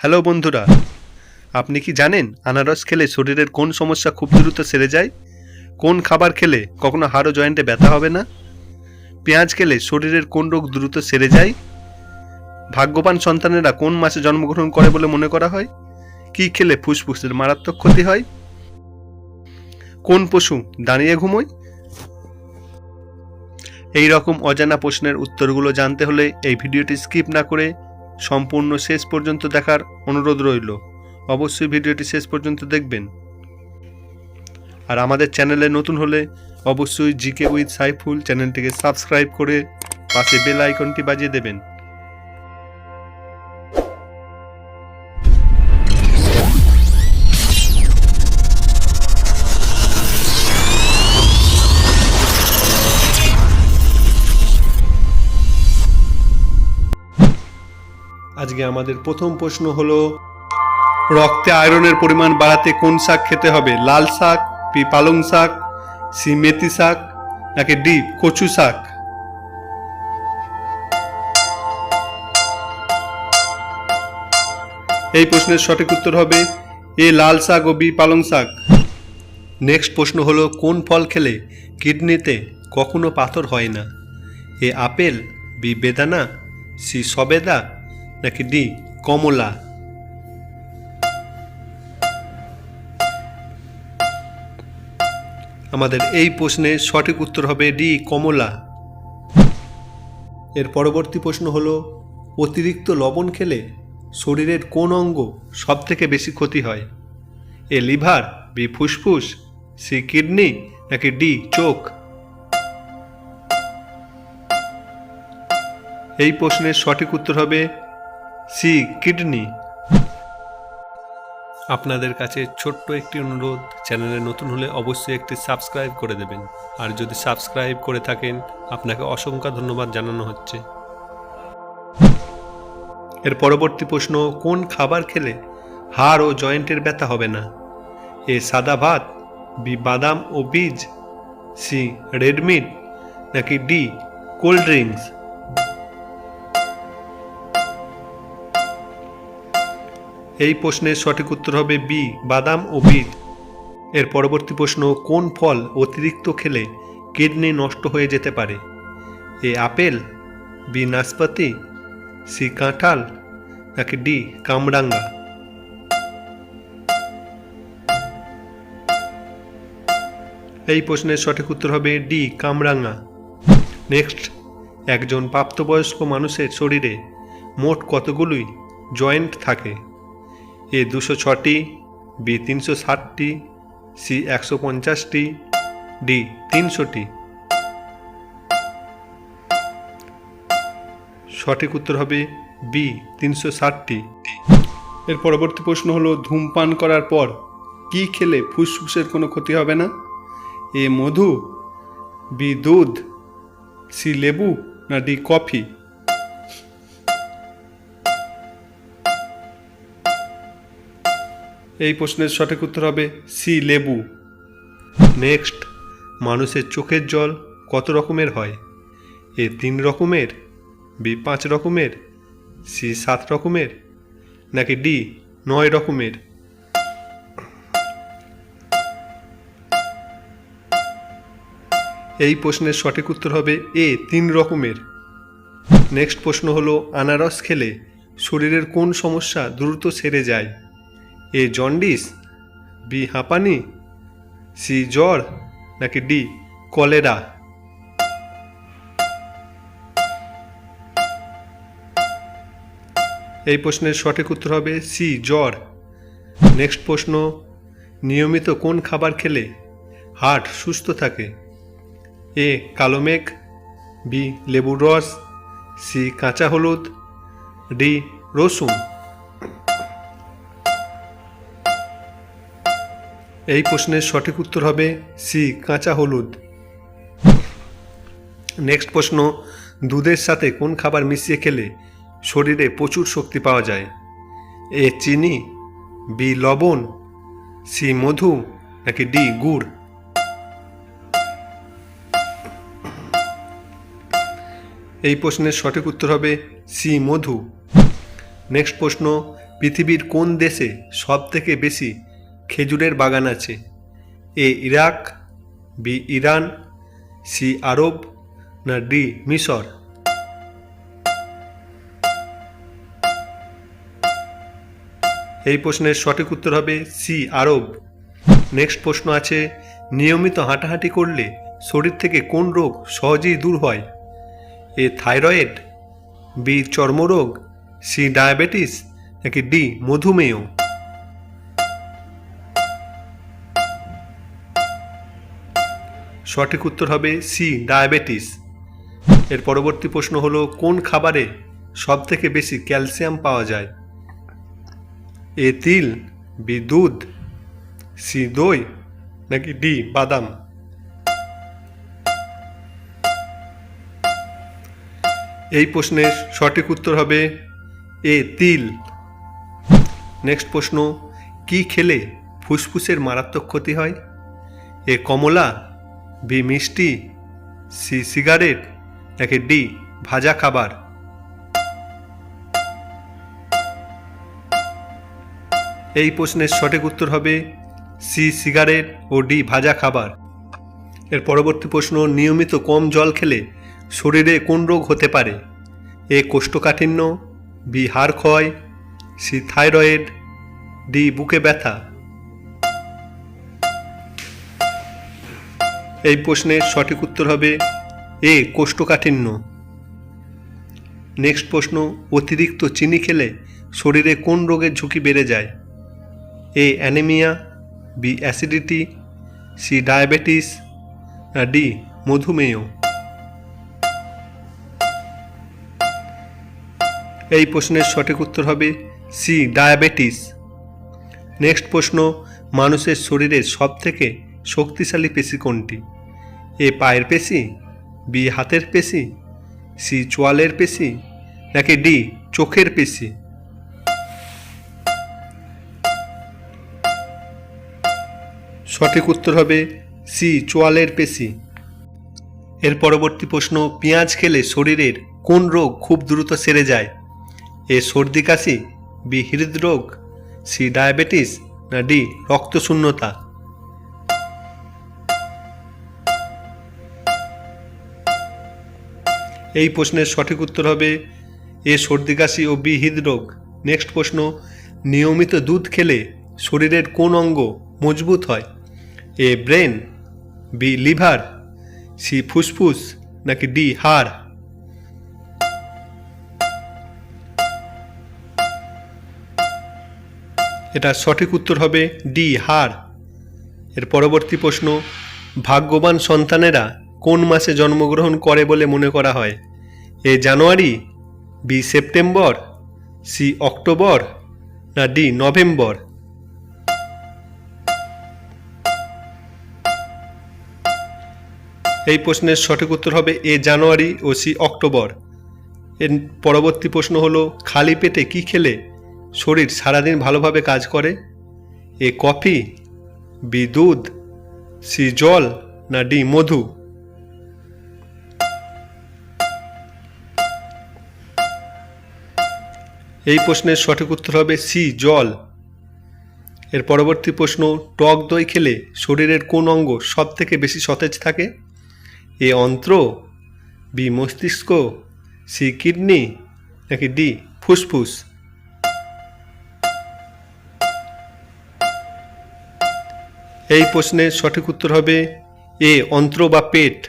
Hello বন্ধুরা, আপনি কি জানেন আনারস খেলে শরীরের কোন সমস্যা খুব দ্রুত সেরে যায়? কোন খাবার খেলে কখনো হাড় জয়েন্টে ব্যথা হবে না? পেঁয়াজ খেলে শরীরের কোন রোগ দ্রুত সেরে যায়? ভাগ্যবান সন্তানেরা কোন মাসে জন্মগ্রহণ করে বলে মনে করা হয়? কি খেলে ফুসফুসের মারাত্মক ক্ষতি হয়? কোন পশু দাঁড়িয়ে ঘুমোয়? এই রকম অজানা প্রশ্নের উত্তরগুলো জানতে হলে এই ভিডিওটি স্কিপ না করে সম্পূর্ণ শেষ পর্যন্ত দেখার অনুরোধ রইল। অবশ্যই ভিডিওটি শেষ পর্যন্ত দেখবেন। আর আমাদের চ্যানেলে নতুন হলে অবশ্যই জিকে উইথ সাইফুল চ্যানেলটিকে সাবস্ক্রাইব করে পাশে বেল আইকনটি বাজিয়ে দেবেন। আজকে আমাদের প্রথম প্রশ্ন হলো, রক্তে আয়রনের পরিমাণ বাড়াতে কোন শাক খেতে হবে? লাল শাক পি পালং শাক সি মেথি শাক, নাকি ডি কচু শাক? এই প্রশ্নের সঠিক উত্তর হবে এ লাল শাক ও বি পালং শাক। নেক্সট প্রশ্ন হলো, কোন ফল খেলে কিডনিতে কখনো পাথর হয় না? এ আপেল, বি বেদানা, সি সবেদা নাকি ডি কমলা? আমাদের এই প্রশ্নের সঠিক উত্তর হবে ডি, কমলা। এর পরবর্তী প্রশ্ন হলো, অতিরিক্ত লবণ খেলে শরীরের কোন অঙ্গ সব থেকে বেশি ক্ষতি হয়? এ লিভার, বি ফুসফুস, সি কিডনি, নাকি ডি চোখ? এই প্রশ্নের সঠিক উত্তর হবে সি, কিডনি। আপনাদের কাছে ছোট্ট একটি অনুরোধ, চ্যানেলে নতুন হলে অবশ্যই একটি সাবস্ক্রাইব করে দেবেন। আর যদি সাবস্ক্রাইব করে থাকেন, আপনাকে অসংখ্য ধন্যবাদ জানানো হচ্ছে। এর পরবর্তী প্রশ্ন, কোন খাবার খেলে হাড় ও জয়েন্টের ব্যথা হবে না? এ, সাদা ভাত, বি, বাদাম ও বীজ, সি, রেড মিট, নাকি ডি, কোল্ড ড্রিঙ্কস? এই প্রশ্নের সঠিক উত্তর হবে বি বাদাম ও বীজ। এর পরবর্তী প্রশ্ন, কোন ফল অতিরিক্ত খেলে কিডনি নষ্ট হয়ে যেতে পারে? এ, আপেল বি নাশপাতি সি কাঁঠাল, নাকি ডি কামরাঙ্গা? এই প্রশ্নের সঠিক উত্তর হবে ডি কামরাঙ্গা। নেক্সট একজন প্রাপ্তবয়স্ক মানুষের শরীরে মোট কতগুলি জয়েন্ট থাকে? এ দুশো ছটি, বি তিনশো ষাটটি, সি একশো পঞ্চাশটি, ডি তিনশোটি। সঠিক উত্তর হবে বি তিনশো ষাটটি। এর পরবর্তী প্রশ্ন হলো, ধূমপান করার পর কি খেলে ফুসফুসের কোনো ক্ষতি হবে না? এ মধু, বি দুধ, সি লেবু, না ডি কফি? এই প্রশ্নের সঠিক উত্তর হবে সি, লেবু। নেক্সট, মানুষের চোখের জল কত রকমের হয়? এ তিন রকমের, বি পাঁচ রকমের, সি সাত রকমের, নাকি ডি নয় রকমের? এই প্রশ্নের সঠিক উত্তর হবে এ, তিন রকমের। নেক্সট প্রশ্ন হলো, আনারস খেলে শরীরের কোন সমস্যা দ্রুত সেরে যায়? এ জন্ডিস বি হাঁপানি, সি জ্বর, নাকি ডি কলেরা? এই প্রশ্নের সঠিক উত্তর হবে সি, জ্বর। নেক্সট প্রশ্ন, নিয়মিত কোন খাবার খেলে হার্ট সুস্থ থাকে? এ, কালো মেঘ, বি, লেবুর রস, সি, কাঁচা হলুদ, ডি, রসুন। এই প্রশ্নের সঠিক উত্তর হবে সি, কাঁচা হলুদ। নেক্সট প্রশ্ন, দুধের সাথে কোন খাবার মিশিয়ে খেলে শরীরে প্রচুর শক্তি পাওয়া যায়? এ, চিনি, বি, লবণ, সি, মধু, নাকি ডি, গুড়? এই প্রশ্নের সঠিক উত্তর হবে সি, মধু। নেক্সট প্রশ্ন, পৃথিবীর কোন দেশে সব থেকে বেশি খেজুরের বাগান আছে। A Iraq, B Iran, C Arab, না ডি মিশর। এই প্রশ্নের সঠিক উত্তর হবে সি আরব। নেক্সট প্রশ্ন আছে, নিয়মিত হাঁটাহাঁটি করলে শরীর থেকে কোন রোগ সহজেই দূর হয়? এ থাইরয়েড, বি চর্মরোগ, সি ডায়াবেটিস, নাকি ডি মধুমেহ? সঠিক উত্তর হবে সি, ডায়াবেটিস। এর পরবর্তী প্রশ্ন হলো, কোন খাবারে সব থেকে বেশি ক্যালসিয়াম পাওয়া যায়? এ, তিল, বি, দুধ, সি, দই, নাকি ডি, বাদাম? এই প্রশ্নের সঠিক উত্তর হবে এ, তিল। নেক্সট প্রশ্ন, কি খেলে ফুসফুসের মারাত্মক ক্ষতি হয়? এ, কমলা বি মিষ্টি, সি সিগারেট, নাকি ডি ভাজা খাবার? এই প্রশ্নের সঠিক উত্তর হবে সি সিগারেট ও ডি ভাজা খাবার। এর পরবর্তী প্রশ্ন, নিয়মিত কম জল খেলে শরীরে কোন রোগ হতে পারে? এ কোষ্ঠকাঠিন্য, বি হাড় ক্ষয়, সি থাইরয়েড, ডি বুকে ব্যথা। এই প্রশ্নের সঠিক উত্তর হবে এ, কোষ্ঠকাঠিন্য। নেক্সট প্রশ্ন, অতিরিক্ত চিনি খেলে শরীরে কোন রোগের ঝুঁকি বেড়ে যায়? A, anaemia, B, acidity, C, diabetes D, মধুমেহ। এই প্রশ্নের সঠিক উত্তর হবে সি, ডায়াবেটিস। নেক্সট প্রশ্ন, মানুষের শরীরের সবথেকে শক্তিশালী পেশি কোনটি? এ পায়ের পেশি, বি হাতের পেশি, সি চোয়ালের পেশি, নাকি ডি চোখের পেশি? সঠিক উত্তর হবে সি চোয়ালের পেশি। এর পরবর্তী প্রশ্ন, পেঁয়াজ খেলে শরীরের কোন রোগ খুব দ্রুত সেরে যায়? এ সর্দি কাশি, বি হৃদরোগ, সি ডায়াবেটিস, না ডি রক্তশূন্যতা? এই প্রশ্নের সঠিক উত্তর হবে এ সর্দি কাশি ও বি হৃদরোগ। নেক্সট প্রশ্ন, নিয়মিত দুধ খেলে শরীরের কোন অঙ্গ মজবুত হয়? A brain, B liver, C ফুসফুস, নাকি ডি হাড়? এটা সঠিক উত্তর হবে ডি হাড়। এর পরবর্তী প্রশ্ন, ভাগ্যবান সন্তানেরা কোন মাসে জন্মগ্রহণ করে বলে মনে করা হয়? A January, B September, C October, না ডি নভেম্বর? এই প্রশ্নের সঠিক উত্তর হবে এ জানুয়ারি ও সি অক্টোবর। এর পরবর্তী প্রশ্ন হলো, খালি পেটে কি খেলে শরীর সারাদিন ভালোভাবে কাজ করে? এ কফি, বি দুধ, সি জল, না ডি মধু? এই প্রশ্নের সঠিক উত্তর হবে সি, জল। এর পরবর্তী প্রশ্ন, টক দই খেলে শরীরের কোন অঙ্গ সব থেকে বেশি সতেজ থাকে? এ, অন্ত্র, বি, মস্তিষ্ক, সি, কিডনি, নাকি ডি, ফুসফুস? এই প্রশ্নের সঠিক উত্তর হবে এ, অন্ত্র বা পেট।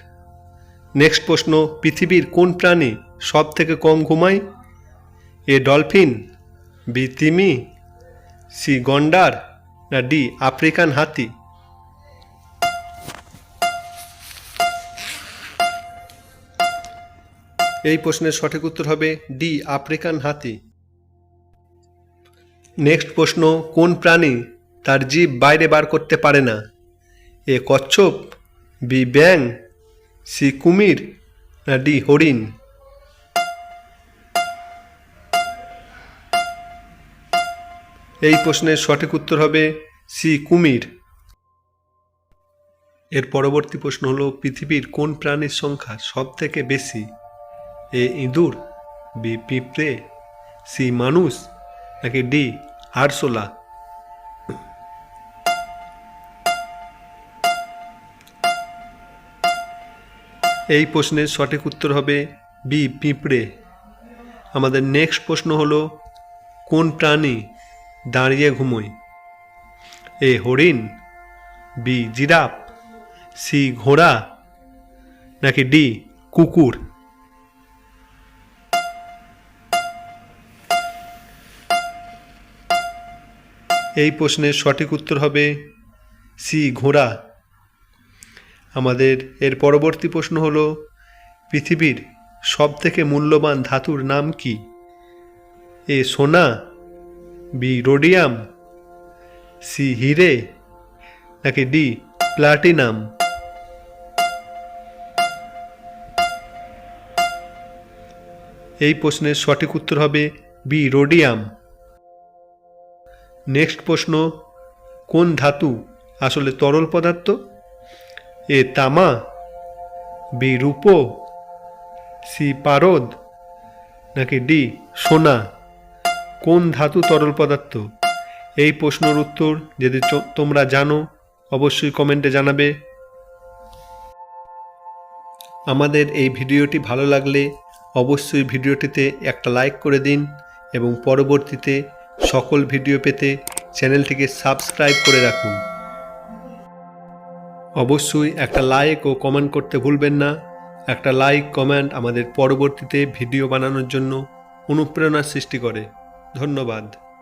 নেক্সট প্রশ্ন, পৃথিবীর কোন প্রাণী সব থেকে কম ঘুমায়? এ ডলফিন, বি তিমি, সি গন্ডার, না ডি আফ্রিকান হাতি? এই প্রশ্নের সঠিক উত্তর হবে ডি আফ্রিকান হাতি। নেক্সট প্রশ্ন, কোন প্রাণী তার জীব বাইরে বার করতে পারে না? এ কচ্ছপ, বি ব্যাং সি কুমির, না ডি হরিণ? এই প্রশ্নের সঠিক উত্তর হবে সি, কুমির। এর পরবর্তী প্রশ্ন হলো, পৃথিবীর কোন প্রাণীর সংখ্যা সব থেকে বেশি? এ, ইঁদুর, বি, পিঁপড়ে, সি, মানুষ, নাকি ডি, আরশোলা? এই প্রশ্নের সঠিক উত্তর হবে বি, পিঁপড়ে। আমাদের নেক্সট প্রশ্ন হলো, কোন প্রাণী দাঁড়িয়ে ঘুমোয় এ হরিণ, বি জিরাফ, সি ঘোড়া, নাকি ডি কুকুর? এই প্রশ্নের সঠিক উত্তর হবে সি ঘোড়া। আমাদের এর পরবর্তী প্রশ্ন হলো, পৃথিবীর সবথেকে মূল্যবান ধাতুর নাম কি? এ সোনা বি রোডিয়াম সি হিরে? নাকি ডি প্লাটিনাম? এই প্রশ্নের সঠিক উত্তর হবে বি রোডিয়াম নেক্সট প্রশ্ন, কোন ধাতু আসলে তরল পদার্থ? এ তামা, বি রূপো, সি পারদ, নাকি ডি সোনা? কোন ধাতু তরল পদার্থ? এই প্রশ্নের উত্তর যদি তোমরা জানো, অবশ্যই কমেন্টে জানাবে। আমাদের এই ভিডিওটি ভালো লাগলে অবশ্যই ভিডিওটিতে একটা লাইক করে দিন এবং পরবর্তীতে সকল ভিডিও পেতে চ্যানেলটিকে সাবস্ক্রাইব করে রাখুন। অবশ্যই একটা লাইক ও কমেন্ট করতে ভুলবেন না। একটা লাইক, কমেন্ট আমাদের পরবর্তীতে ভিডিও বানানোর জন্য অনুপ্রেরণা সৃষ্টি করে। ধন্যবাদ।